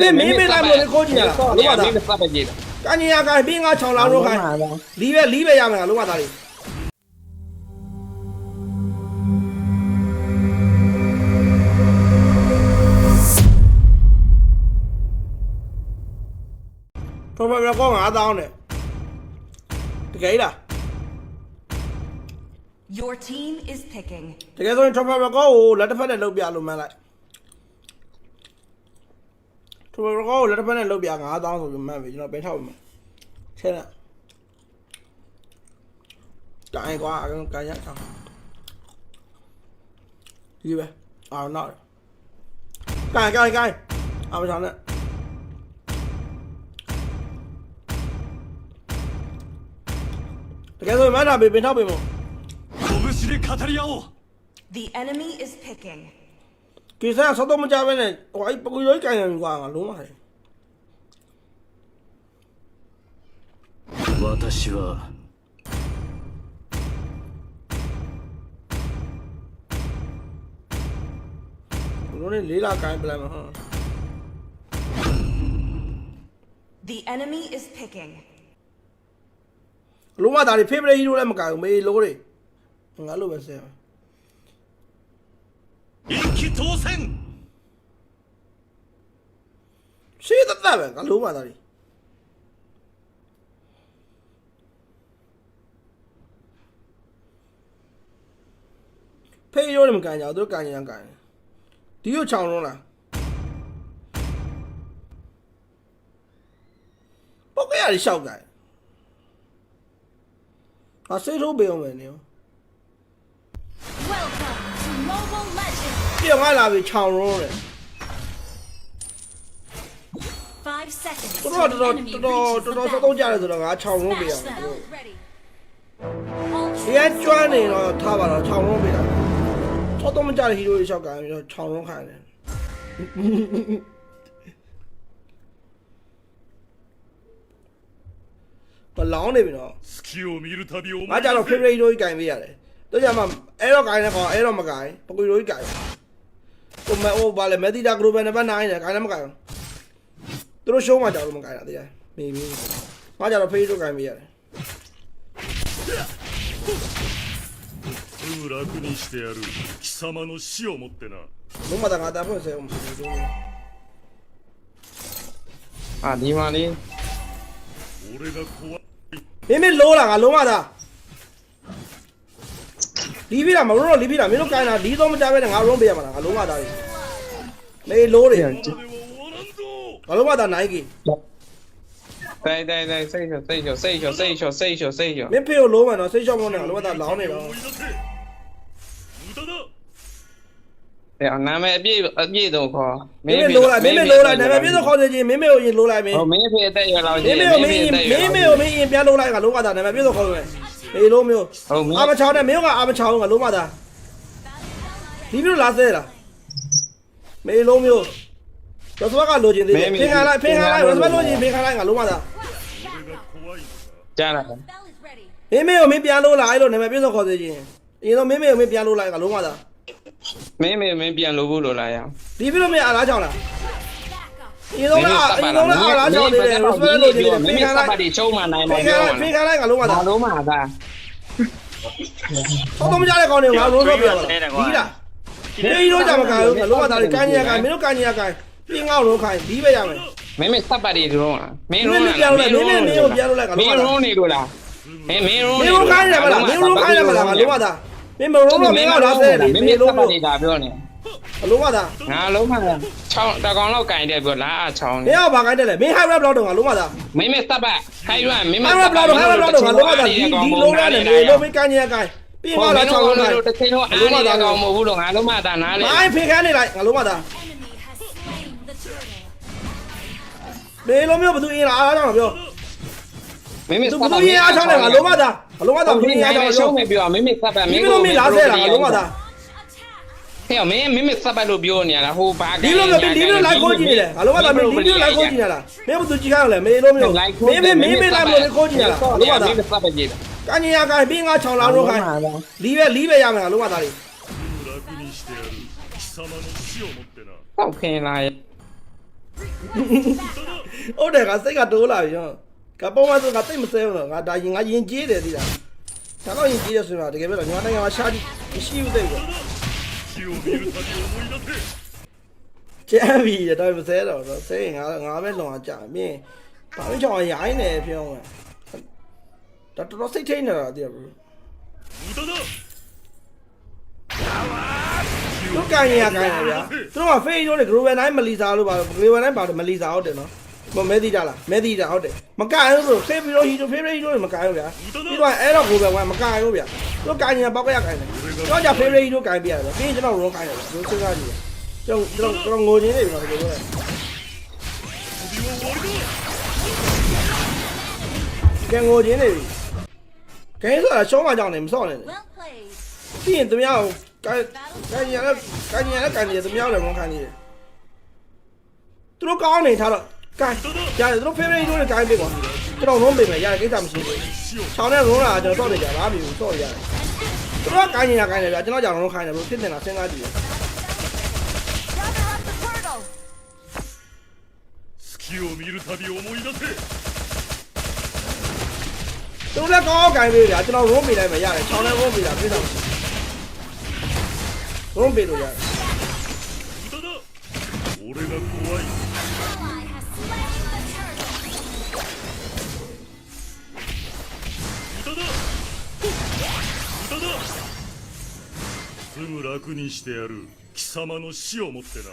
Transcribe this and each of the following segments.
မင်းမင်းမင်းလိုက်မလို့လေခိုးကြည့်ရလားလုံးဝသားမင်းစပ်ပဲကြည့်တာကညညာကဘင်းငါ6လောင်းလို့ခိုင်းလီးပဲလီးပဲရမယ်လားလုံးဝသားလေးတော့ဘယ်ကော9000နဲ့တကယ်လား Your team is picking. တကယ်ဆိုရင် Trevor Record ကိုလက်တစ်ဖက်နဲ့လုတ်ပြလို့မှန်းလိုက် ဆိုတော့ကောကိုလက်တစ်ဖက်နဲ့လုတ်ပြ9000ဆိုပြီးမှတ်ပြီကျွန်တော်ပင်ထောက်မှာဆက်လက်တိုင်းကွာအကုန်ကန်ရအောင်ဒီပဲအာနောက်ကန်ကန်ကန်အာမဆောင်နဲ့တကယ်ဆိုမှတ်တာပင်ထောက်ပင်မို့ The enemy is picking. ကိစ္စဆောတော့မကြပဲနဲ့ဟိုအဲ့ပကူရိုးကန်ရကွာငါလုံးပါတယ်私はဘလို့နဲ့လေးလာကန်ပလန်မှာဟာ The enemy is picking. လုံးဝဒါတွေ favorite hero လည်းမကန်ဘူးမေးလို့တွေငါလို့ပဲဆဲ 一気当选 ရှေးသက်သက်ပဲငါလုံးဝဒါတွေဖေးရိုးလည်းမကန်ကြဘူးသူတို့ကန်ကြံကန်ဒီကိုချောင်းလုံးလားပုတ်ကြရရှောက်ကန်အဆေးထိုးပေးအောင်မယ်နေ Welcome ပြောင်ကလာပြီးခြောင်ရုံးတယ်တော်တော်တော်တော်တော်တော်သုံးကြတယ်ဆိုတော့ငါခြောင်ရုံးပေးရမယ်တို့ဒီကကျွမ်းနေတော့ထားပါတော့ခြောင်ရုံးပေးတာတော်တော်မကြတဲ့ဟီးရိုးတွေရှောက်ကန်ပြီးတော့ခြောင်ရုံးခိုင်းတယ်ဘလောင်းနေပြီနော်စကီကိုမြည်လို့တပီအောင်ငါကြတော့ favorite တို့ကြီးကင်ပေးရတယ်တို့ကြမှာအဲ့တော့ကင်နေကောအဲ့တော့မကင်ပကွေတို့ကြီးကင် ဟိုမဟိုဗာလေမက်ဒီတာဂရိုဘယ်နံပါတ်9နဲ့ကန်လည်းမကန်သူတို့ရှုံးမှကြောက်လို့မကန်တာတရားမေးမေးငါကြတော့ favorite hero ကန်ပေးရတယ် すぐ楽にしてやる貴様の死をもってな လုံးဝတာငါတာဖွင့်စေအောင်မဖြစ်ဘူး အာဒီမှာလေး 俺が怖い မင်းမင်းလိုးလာငါလုံးဝတာ လီးပြတာမလို့တော့လီးပြတာမင်းတို့ကိုင်းတာလီးတော့မကြပဲနဲ့ငါလုံးပေးရမှာလားငါလုံးမသားကြီးမေလိုးတယ်ဘာလို့မသားနိုင်ကြီးတိုင်းတိုင်းတိုင်းစိတ်ချောစိတ်ချောစိတ်ချောစိတ်ချောစိတ်ချောစိတ်ချောမင်းဖေကိုလုံးမှာနော်စိတ်ချောမလို့နဲ့ငါလုံးမသားလောင်းနေတော့အဲ့နာမည်အပြည့်အပြည့်တော့ခေါ်မင်းမေလိုးလိုက်မင်းမေလိုးလိုက်နာမည်ပြည့်စုံခေါ်စေချင်းမင်းမေကိုရင်လိုးလိုက်မင်းဟုတ်မင်းဖေအသက်ရလောက်ချင်းမင်းမေကိုမင်းမင်းမေကိုမင်းရင်ပြန်လိုးလိုက်ကလုံးမသားနာမည်ပြည့်စုံခေါ်စေ အေးလုံးမျိုးဟုတ်ပြီ အာမချောင်းနဲ့မင်းတို့ကအာမချောင်းကလုံးမသားဒီမျိုးလာစဲလားမေးလုံးမျိုးရသဘကလိုချင်သေးတယ်မေးမိ ဖင်ခံလိုက်ဖင်ခံလိုက်ရသဘလိုချင်ဖင်ခံလိုက်ငါလုံးမသားကြားလား Bell is ready. မင်းမေကိုမင်းပြန်လို့လာအဲ့လိုနာမည်ပြည့်စုံခေါ်စေချင်အရင်ဆုံးမင်းမေကိုမင်းပြန်လို့လာငါလုံးမသားမင်းမင်းမင်းပြန်လို့ဘူးလို့လာရအောင်ဒီပြီးလို့မင်းအာလားချောင်းလား Back up. အရင်တော့ကအရင်တော့အားလားချောင်းနေတယ်ရစမလို့ချင်တယ်မဖင်င်းခါစလိုက်ပတ်တီချုံမှနိုင်ဖမှာင်ခါပြောလိုက်ဖင်ခါလိုက်ငါလုံးဝတာဘာလို့မှသာတော့တော့မကြတဲ့ကောင်တွေငါလုံးတော့ပြပါလားဒီလားမင်းကြီးတို့ကြမကန်ဘူးငါလုံးဝတာလေကန်ညာကန်မင်းတို့ကန်ညာကန်ပြင်းငေါ့လုံးခိုင်းဒီပဲရမယ်မင်းမစပတ်တီတော့လားမင်းမရောင်းပြန်လို့လိုက်မင်းမင်းကိုပြန်လို့လိုက်ကမလုံးဝင်းတာရောနေလို့လားမင်းမင်းရောမင်းတို့ခိုင်းတယ်မလားမင်းတို့ခိုင်းတယ်မလားငါလုံးဝတာမင်းမလုံးတော့မင်းကလာဆဲတယ်မင်းမမင်းစလုံးပတ်လို့တီဒါ ပြောနေလုံးဝတာငါလုံးမှချောင်းတကောင်လောက်ကင်တယ်ပြောလားချောင်းမင်းကဘာခိုင်းတယ်လဲမင်း high rap လောက်တော့ငါလုံးဝတာမင်းမစပတ်ခိုင်းရမင်းမ high rap လောက်တော့ high rap လောက်တော့ငါလုံးဝတာဒီဒီလုံးရတယ်မင်းလုံးမင်းကန်ညာကန်ပြင်းငေါ့လာချောင်းလုံးလိုက်တစ်ချိန်တော့အားလုံးတာကောင်မဟုတ်ဘူးလို့ငါလုံးမတာနားလေမိုင်းဖေခန်းနေလိုက်ငါလုံးဝတာ Enemy has slain the turtle. မင်းလုံးမျိုးဘသူအင်းလားအားချောင်းပြောမင်းမစသူပတ်ဘသူရင်အားချောင်းတယ်ငါလုံးဝတာငါလုံးဝတာဘသူရင်အားချောင်းရှုံးပြောမပြောမင်းမစပတ်ဒီလိုမင်းလာဆဲတာငါလုံးဝတာ ဟဲ့မင်းမင်းမစပတ်လို့ပြောနေရတာဟိုဘာကဒီလိုမျိုးဒီလိုလိုက်ခိုးကြည့်နေတယ်ဘာလို့ကမင်းဒီလိုလိုက်ခိုးကြည့်နေလားမင်းဘသူကြည့်ရလဲမင်းလိုမျိုးမင်းမင်းမင်းမလိုက်မလို့ခိုးကြည့်နေလားဘာလို့ကမင်းစပတ်ကြည့်တာကညရာကဘင်းက6လာလို့ခိုင်းလီးပဲလီးပဲရမယ်လားလောကသားလေးဟောက်ခင်လာရဲ့ဟုတ်တယ်ကစိတ်ကတိုးလာပြီဟောကပုံမှန်ဆိုကတိတ်မစဲဘူးလားငါဒါရင်ငါရင်ကျေးတယ်သိလားဒါတော့ရင်ကျေးတယ်ဆိုရင်တကယ်ပဲတော့ညီမနိုင်ငံမှာရှားပြီးမရှိဘူးသိဘူး を見るたび思い出せ ကျမ်းပြီတော့မစဲတော့တော့စဲရင်ငါငါပဲလုံအောင်ကြာမြင်ဘာလို့ချောင်းရိုင်းနေပြောင်းလဲဒါတော်တော်စိတ်ထိန်နေတာသိရဘူး 無駄だ သူကန်ရင်ကကန်တယ်ဗျာသူတို့ကဖေးရိုးလေ global 9မလီစာလို့ပါ global 9ပါတယ်မလီစာဟုတ်တယ်နော် မမဲသီးတာလားမဲသီးတာဟုတ်တယ်မကန်ဘူးဆိုဆေးပြီးတော့ဟီရိုဖေဗရိတ်ဟီရိုတွေမကန်ဘူးဗျာပြီးတော့အဲ့တော့ကိုပဲဝိုင်းမကန်ဘူးဗျာသူကန်နေတာပေါက်ရကန်တယ်ကျွန်တော်ကြဖေဗရိတ်ဟီရိုကန်ပြရတယ်ပြီးရင်ကျွန်တော်ရောကန်ရတယ်ကျွန်တော်စဉ်းစားကြည့်တယ်ကျွန်တော်ကျွန်တော်ငိုနေနေပြီတော့ဒီလိုပဲကဲငိုခြင်းနေပြီကဲဆိုတာရှောင်းမကြောင်နေမစော့နဲ့ပြီးရင်သူများကိုကန်ကန်ရလည်းကန်ရလည်းကန်ရသူများလည်းဝန်ခံနေတယ်သူတို့ကောင်းနေထားတော့ ကန်ရတယ်သူတို့ဖေးဖေးတို့လည်းကန်ပြီကွာကျွန်တော်လုံးပေမယ်ရတယ်ကိစ္စမရှိဘူးချောင်းနဲ့ရုံးလာကျွန်တော်တော့နေကြပါပြီစော့ရတယ်သူတို့ကကန်နေတာကန်နေဗျာကျွန်တော်ကြောင့်လုံးခိုင်းတယ်ဘယ်ဖြစ်နေတာစဉ်းစားကြည့် Gather up the turtle. 月を見るたび思い出せ သူတို့လည်းကောင်းကန်ပြီဗျာကျွန်တော်ရုံးပေလိုက်မယ်ရတယ်ချောင်းနဲ့ရုံးပေတာကိစ္စမရှိရုံးပေလို့ရတယ် すぐ楽にしてやる貴様の死をもってな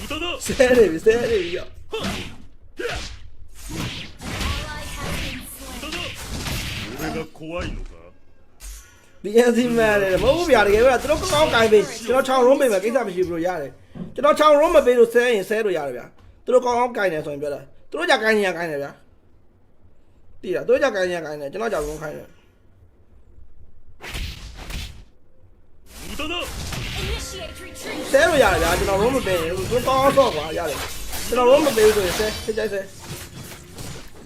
無駄だ ဆဲနေပြီဆဲနေပြီရော Ally has been slain. 無駄だ俺が怖いのか ဒီ NC မန်လေမဟုတ်ဘူးဗျာတကယ်ပဲသူတို့ကောင်းကိုင်းပေးကျွန်တော်ချောင်းရုံးပေးမယ်ကိစ္စမရှိဘူးလို့ရတယ်ကျွန်တော်ချောင်းရုံးမပေးလို့ဆဲရင်ဆဲလို့ရတယ်ဗျာသူတို့ကောင်းကောင်းကိုင်းတယ်ဆိုရင်ပြောတာသူတို့ကြကိုင်းနေရကိုင်းတယ်ဗျာတိတာသူတို့ကြကိုင်းနေရကိုင်းတယ်ကျွန်တော်ကြောက်ရုံးခိုင်းတယ် ဆဲလို့ရတယ်ဗျာကျွန်တော်ရုံးမပေးရင်သူတို့ကောင်းကောင်းဆော့ကွာရတယ်ကျွန်တော်ရုံးမပေးဘူးဆိုရင်ဆဲစိတ်ကြိုက်ဆဲ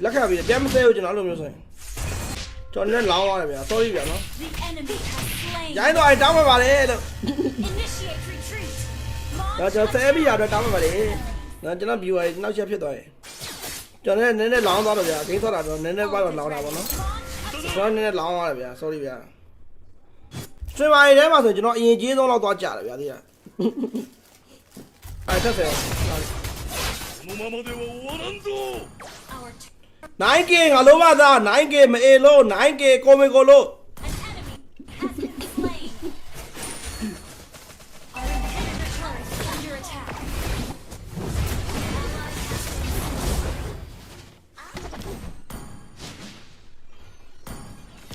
လက်ခံပြီးတယ်ပြန်မဆဲဘူးကျွန်တော်အဲ့လိုမျိုးဆိုရင်ကျွန်တော်လည်းလောင်းသွားတယ်ဗျာ sorry ဗျာနော် The enemy has slain. ရိုင်းတော့အဲ့တောင်းမှာပါလေလို့ Initiate retreat. တော့ကျွန်တော်ဆဲပြီးရတော့တောင်းမှာပါလေနော်ကျွန်တော် viewer ကြီးနောက်ချက်ဖြစ်သွားရင်ကျွန်တော်လည်းနည်းနည်းလောင်းသွားတော့ဗျာဂိမ်းဆော့တာတော့နည်းနည်းပါတော့လောင်းတာပေါ့နော် Launch ကျွန်တော်နည်းနည်းလောင်းသွားတယ်ဗျာ sorry ဗျာ စတရီမာတွေထဲမှာဆိုကျွန်တော်အရင်ကြီးဆုံးလောက်သွားကြတယ်ဗျာဒီကအဲ့တက်တယ် 9K ငါလုံးမသား 9K မအေလို့ 9K ကိုမေကိုလို့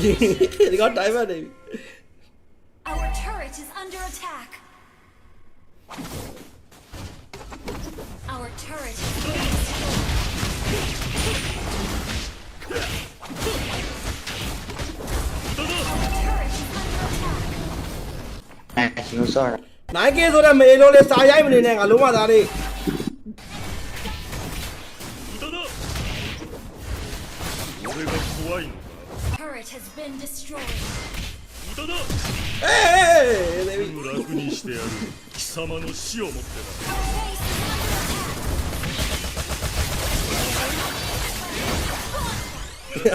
ဒီကောင်တိုင်းပါနေပြီ Our turret is under attack. Our turret is being destroyed. Our turret is under attack. လူစောရ 9K ဆိုတဲ့မအေလို့လေစာရိုက်မနေနဲ့ငါလုံးဝသားလေး無ええー、楽にしてやる貴様の死をもってな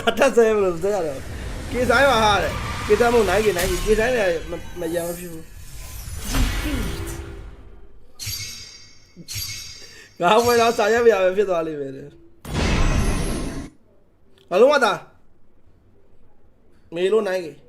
Atasaya vuralım sen adam. Kesay var hali. Kesay mı nagi nagi kesay ne macam apa sih? Kamu yang saya biar berfit wali beri. Kalau ada. 9K ကေ